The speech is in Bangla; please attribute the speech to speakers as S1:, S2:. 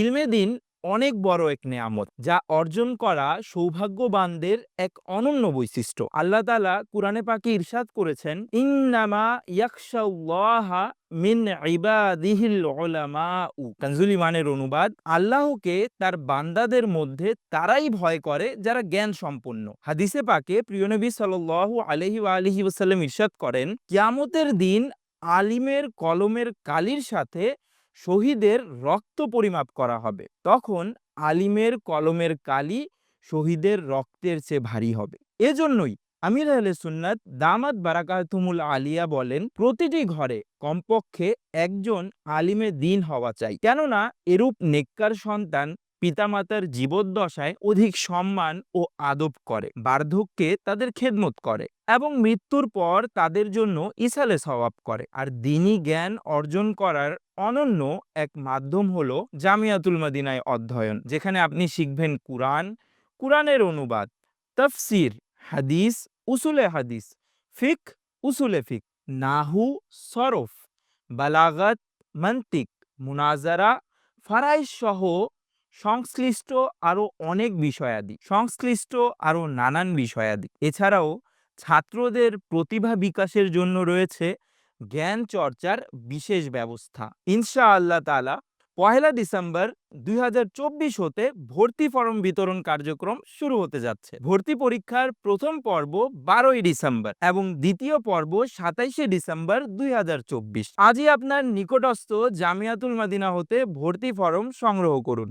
S1: ইলমে দিন অনেক বড় এক নেয়ামত, যা অর্জন করা সৌভাগ্যবানদের এক অনন্য বৈশিষ্ট্য। আল্লাহ তালা কুরআনে পাকে ইরশাদ করেছেন, ইন্নামা ইয়াকশাল্লাহা মিন ইবাদিহিল উলামাউ। কানজুল ইমানের অনুবাদ, আল্লাহকে তার বান্দাদের মধ্যে তারাই ভয় করে যারা জ্ঞান সম্পন্ন হাদিসে পাকে প্রিয় নবী আলাইহি ওয়া আলিহি ওয়াসাল্লাম ইরশাদ করেন, কিয়ামতের দিন আলিমের কলমের কালির সাথে শহীদের রক্ত পরিমাপ করা হবে। তখন আলিমের কলমের কালি শহীদের রক্তের চেয়ে ভারী হবে। এজন্যই আমির আহলে সুন্নাত দামাত বারাকাতুমুল আলিয়া বলেন, প্রতিটি ঘরে কমপক্ষে একজন আলিমে দিন হওয়া চাই। কেননা এরূপ নেককার সন্তান পিতামাতার জীবদ্দশায় অধিক সম্মান ও আদব করে, বার্ধক্যে তাদের খেদমত করে এবং মৃত্যুর পর তাদের জন্য ইসালে সওয়াব করে। আর দিনী জ্ঞান অর্জন করার অনন্য এক মাধ্যম হলো জামিয়াতুল মাদিনায় অধ্যয়ন, যেখানে আপনি শিখবেন কুরআন, কুরআনের অনুবাদ, তফসির, হাদিস, উসুলে হাদিস ফিক উসুলে ফিক নাহু, সরফ, বালাগত, মন্তিক, মুনাজারা ফারাইজ সহ সংশ্লিষ্ট আরও অনেক বিষয়াদি সংশ্লিষ্ট আরও নানান বিষয়াদি এছাড়াও ছাত্রদের প্রতিভা বিকাশের জন্য রয়েছে জ্ঞান চর্চার বিশেষ ব্যবস্থা। ইনশা আল্লাহ তালা পহেলা ডিসেম্বর দুই হাজার চব্বিশ হতে ভর্তি ফরম বিতরণ কার্যক্রম শুরু হতে যাচ্ছে। ভর্তি পরীক্ষার প্রথম পর্ব বারোই ডিসেম্বর এবং দ্বিতীয় পর্ব সাতাইশে ডিসেম্বর দুই হাজার চব্বিশ। আজই আপনার নিকটস্থ জামিয়াতুল মাদিনা হতে ভর্তি ফরম সংগ্রহ করুন।